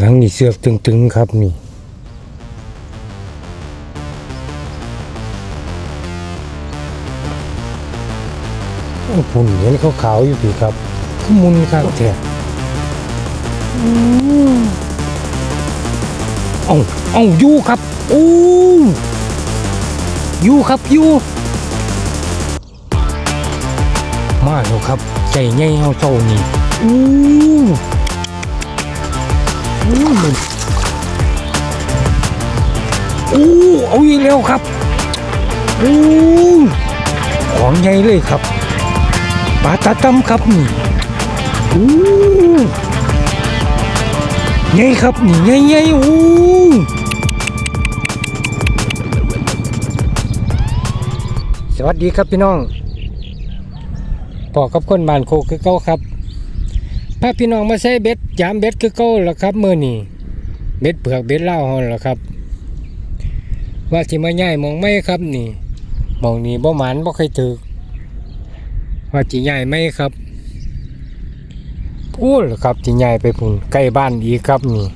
หลังนี่เสือกตึงๆครับนี่โอ้ปุ่นเห็นขาวๆอยู่พี่ครับขมุนข้างแท้เอ้าเอ้าอยู่ครับโอ้อยู่ครับอยู่มาแล้วครับใจใหญ่เฮาเจ้านี่อู้ อู้มันอู้เอาอีกแล้วครับอู้ของใหญ่เลยครับปลาตาตั้มครับนี่อู้ใหญ่ครับนี่ใหญ่ใหญ่ๆอู้สวัสดีครับพี่น้องปอกับคนบ้านโคกคือเก้าครับ พาพี่น้องมาใช้เบ็ดยามเบ็ดคือเก้าล้วครับเมื่อนี้เบ็ดเผือกเบ็ดเหล้าฮอนล้วครับ ว่าที่มาใหญ่มองไม่ครับนี่มองนี่บ่หมันบ่เคยถึกว่าจีใหญ่ไหมครับพูดครับจีใหญ่ไปพุ่นใกล้บ้านอีกครับนี่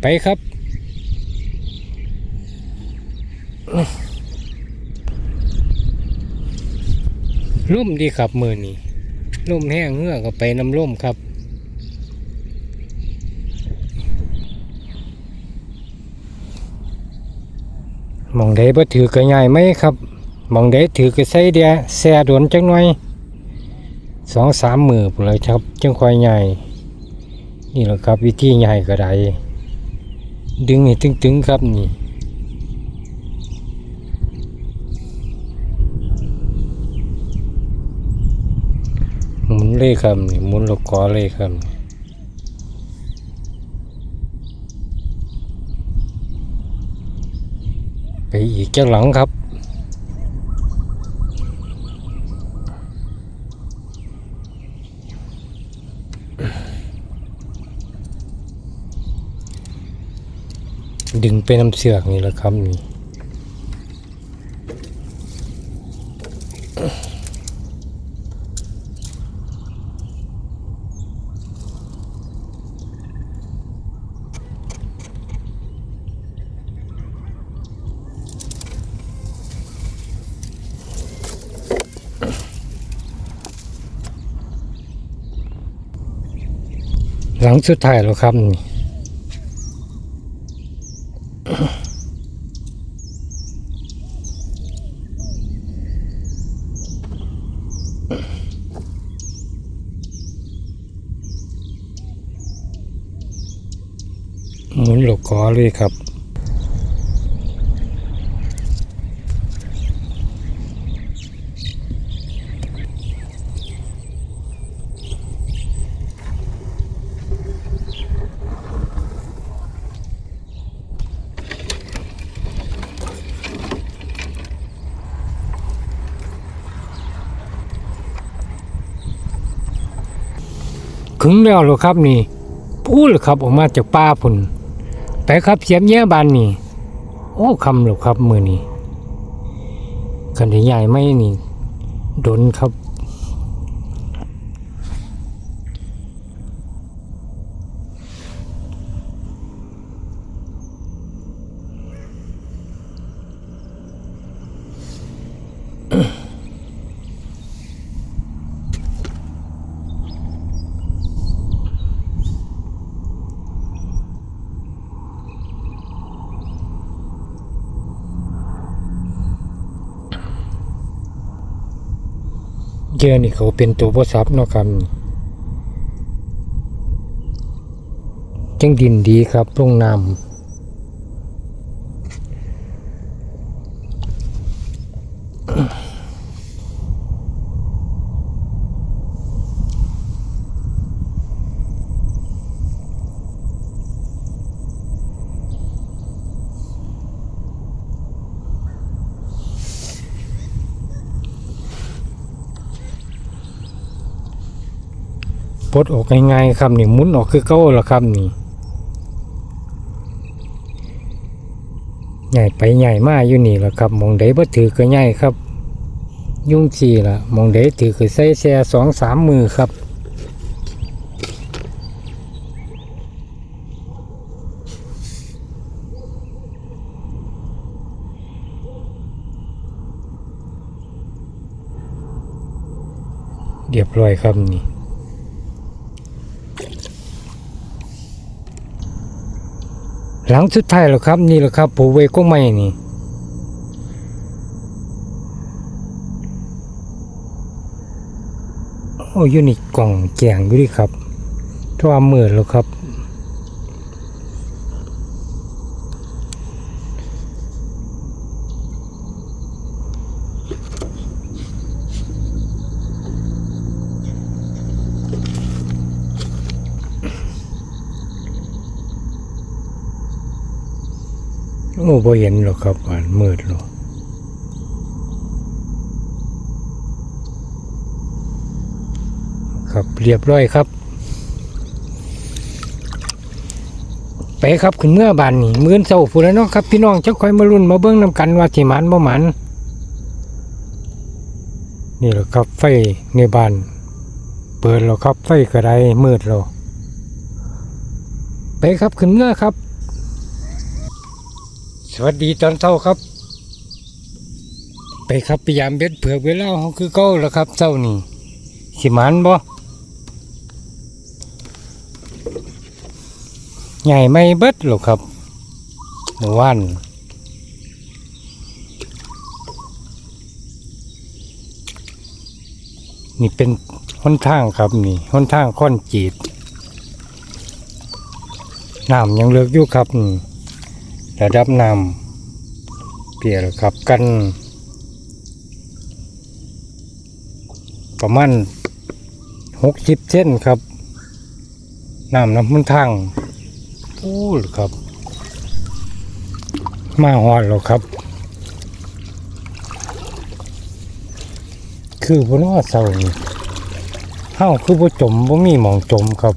ไปครับ ล่มดีครับมือนี้ล่มแห้งเหือก็ไปน้ำล่มครับ มองได้บ่ถือก็ใหญ่ไหมครับมองได้ถือก็ใสเดียแซ่โดนจังหน่อยสองสามมือเลยครับจังค่อยใหญ่ นี่แหละครับวิธีใหญ่ก็ได้ดึงให้ตึงๆครับนี่ หมุนเลยครับนี่หมุนลูกกอเลยครับไปอีกจักหลังครับดึงไปน้ำเสือกนี่แหละครับนี่ หลังสุดท้ายแล้วครับหมุนลูกกอเลยครับ ขึงแล้วหรอครับนี่พูดหรอครับออกมาจากป่าพุ่นไปครับเสียมแย่บานนี่ โอ้คำหรอครับมือนี่ขันใหญ่ไม่นี่ดนครับ เยอนี่เขาเป็นตัวผู้ซับเนาะครับจังดินดีครับลงน้ำ ปลดออกง่ายๆครับนี่หมุนออกคือเก้าละครับนี่ใหญ่ไปใหญ่มาอยู่นี่ละครับมองเดบ่ถือก็ใหญ่ครับ ยุ่งจีละมองเดถือคือใส่แช่สองสามมือครับเรียบร้อยครับนี่ หลังสุดท้ายแล้วครับ นี่แหละครับผูเวก็ไม่นี่โอ้อยูนิกล่องแจงอยู่ดิครับทั่วมือแล้วครับ โอ้บ่เห็นหรอกครับอ่านมืดหรอกครับเรียบร้อยครับ ไปครับขึ้นเมื่อบานนี่มื้อนเศร้าพูนแล้วเนาะครับพี่น้องจะคอยมาลุ้นมาเบิ่งนำกันว่าสิมันบ่หมัน นี่แหละครับไฟในบ้านเปิดแล้วครับไฟกระไดมืดแล้วไปครับขึ้นเมื่อครับ สวัสดีตอนเช้าครับ ไปครับพยายามเบ็ดเผือกเวลาเขาคือเก้าแล้วครับเช้านี่สิมันบ่ใหญ่ไม่เบิดหรอกครับวานนี่เป็นหนทางครับนี่หนทางค่อนจีดน้ำยังเลือกอยู่ครับนี่ ระดับน้ำเปลี่ยนครับกัน ประมาณหกสิบเส้นครับน้ำน้ำมันทางพูดครับ มาหอดแล้วครับ คือพนว่าเศร้านี่เฮ้าคือบ่จมบ่มีหมองจมครับ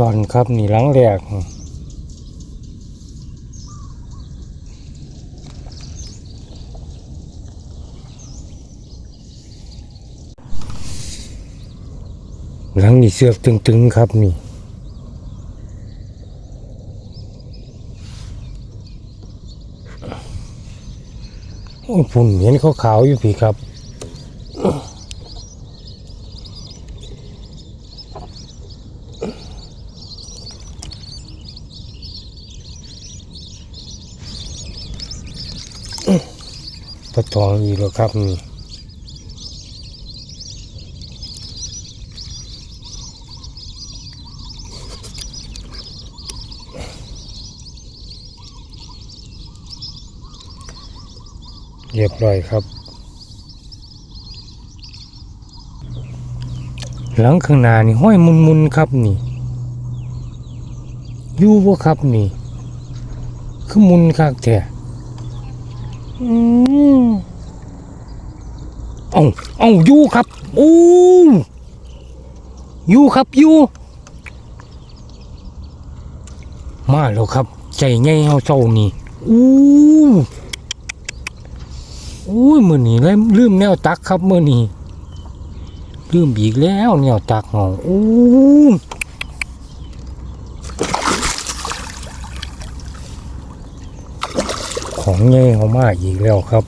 ร้อนครับนี่หลังแรกหลังนี่เสือกตึงๆครับนี่โอ้ฝุ่นเห็นขาวๆอยู่พี่ครับ องอีกแล้วครับนี่เรียบร้อยครับ หลังข้างหน้านี่ห้อยมุนๆครับนี่อยู่บ่ครับนี่ คือมุนคักแท้อืม เอาเอาอยู่ครับโอ้อยู่ครับอยู่มาแล้วครับ ใจใหญ่เฮาเศร้านี่อู้โอ้ยมื้อนี้เลยลืมแนวตักครับมื้อนี้ลืมอีกแล้วแนวตักเฮาโอ้ของใหญ่เฮามาอีกแล้วครับ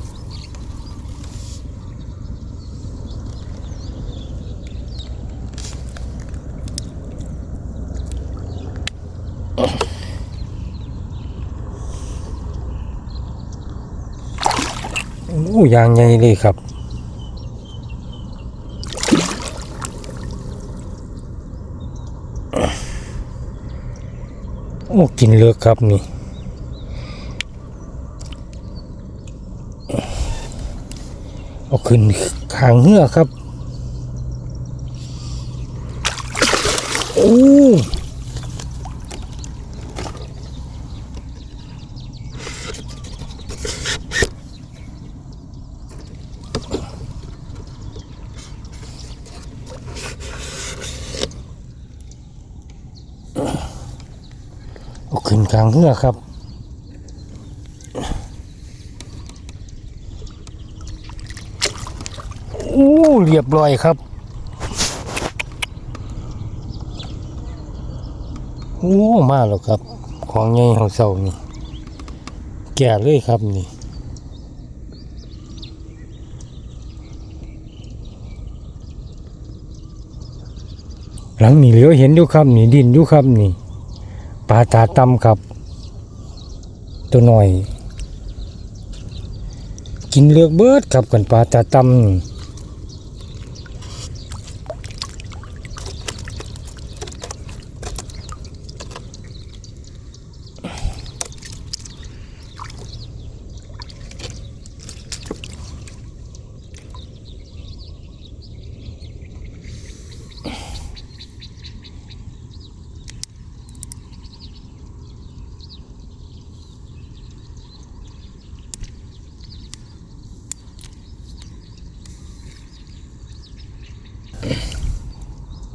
อ้ยางใหญ่เลยครับโอ้กินเลือกครับนี่เอาขึ้นขางเหือครับ โอ้างเหือครับโอ้เรียบร้อยครับโอ้มาแล้วครับ ของใหญ่ของเสานี่ แก่เลยครับนี่หลังนี่เหลียวเห็นอยู่ครับนี่ดินอยู่ครับนี่ปลาตาตำครับ ตัวหน่อย กินเลือกเบิดครับกันปลาตาตำ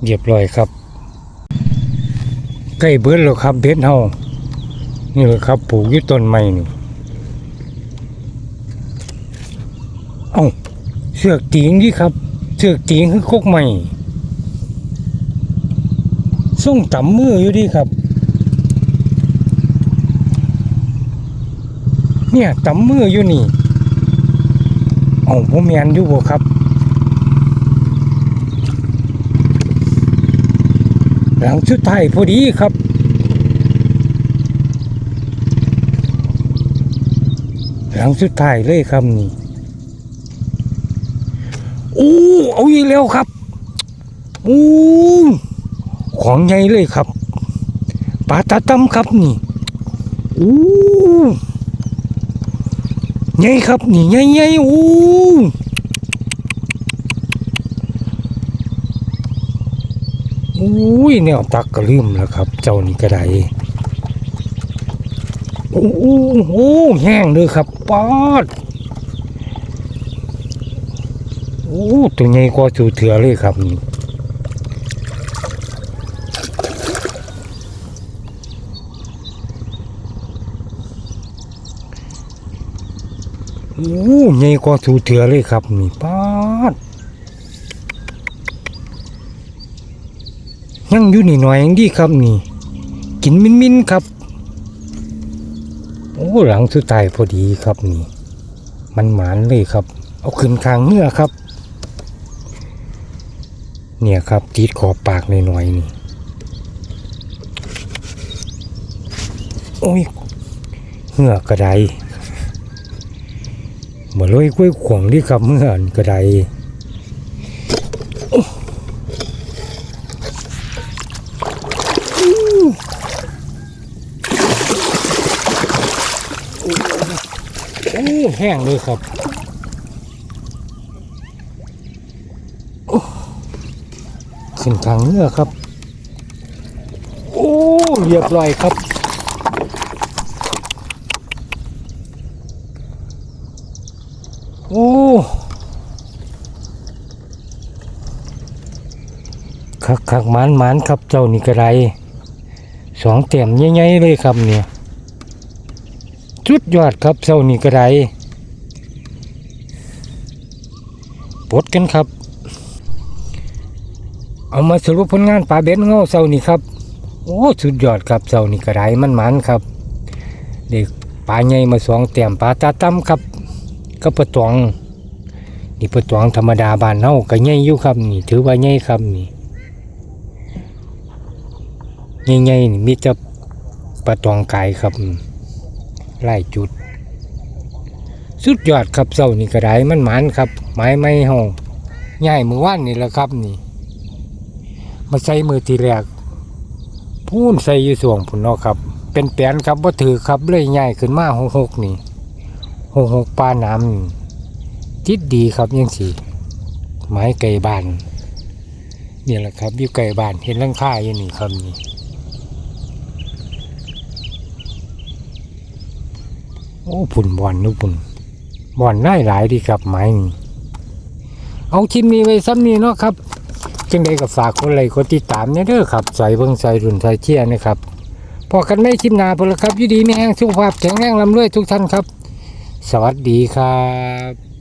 เรียบร้อยครับใกล้เบิดแล้วครับเบ็ดเฮานี่แหละครับปลูกอยู่ต้นไม้นี่เอ้าเสือกตีงดิครับ เสือกตีงคือโคกใหม่ส่งต่ำมืออยู่ดิครับ เนี่ยต่ำมืออยู่นี่เอ้าผมแมนอยู่บ่ครับ หลังสุดท้ายพอดีครับหลังสุดท้ายเลยครับนี่โอ้เอาอีกแล้วครับโอ้ของใหญ่เลยครับปลาตาตั้มครับนี่โอ้ใหญ่ครับนี่ใหญ่ใหญ่โอ้ อ้ยแนวตักก็ลืมแล้วครับ เจ้านี่ก็ไดโอ้โอ้โอ้แห้งเลยครับปอดโอ้ตัวใหญ่กว่าสูเถือเลยครับนี่โอ้ใหญ่กว่าสูเถือเลยครับนี่ป้าด ยังอยู่นี่หน่อยยังดีครับนี่ กินมินมินครับ โอ้หลังสุดท้ายพอดีครับนี่ มันหมานเลยครับ เอาขึ้นคางเนื้อครับ เนี่ยครับติดขอบปากหน่อยๆนี่โอ้ยเหือกระไดบ่ลอยกล้วยขวงที่ครับเมื่อนกระได แห้งเลยครับขึ้นทางเนื้อครับ โอ้เรียบร้อยครับโอ้คักคักมานมานครับเจ้านี่กระไรสองเต็มใหญ่ๆเลยครับเนี่ย จุดยอดครับเจ้านี่กระไรปดกันครับ เอามาสรุปผลงานปลาเบ็ดเงาเสานี่ครับ โอ้สุดยอดครับเสานี่กระไดมันมันครับ เด็กปลาใหญ่มาสองเตี่ยมปลาตาตั้มครับก็ปลาตวงนี่ปลาตวงธรรมดาบานเฮาก็ใหญ่อยู่ครับนี่ ถือว่าใหญ่ครับนี่ใหญ่ๆนี่มีแต่ปลาตวงไก่ครับ ไล่จุด สุดยอดครับเสานี่กระไดมันหมันครับ ไม้ไม้เฮาใหญ่มือว่านนี่แหละครับนี่ มาใส่มือทีแรกพูนใส่อยู่ส่วงผุนเนาะครับ เป็นแปลนครับว่าถือครับเลยใหญ่ขึ้นมาหกหกนี่หกหกปลาน้ำทิศดีครับยังสีไม้ไก่บานนี่แหละครับอยู่ไก่บานเห็นลังค่าอยู่นี่ครับนี่ โอ้ผุนบอนนุปุ่นบอนได้หลายดีครับไม้นี่เอาคลิปนี้ไว้ซ้ำนี้เนาะครับจึงได้กับฝากคนไลค์คนติดตามเนี่ยเด้อครับใส่เบิ่งใส่รุ่นใส่เชี่ยนะครับพอกันไม่คลิปหนาพลครับยู่ดีไม่แห้งสุขภาพแข็งแรงลำรวยทุกท่านครับ สวัสดีครับ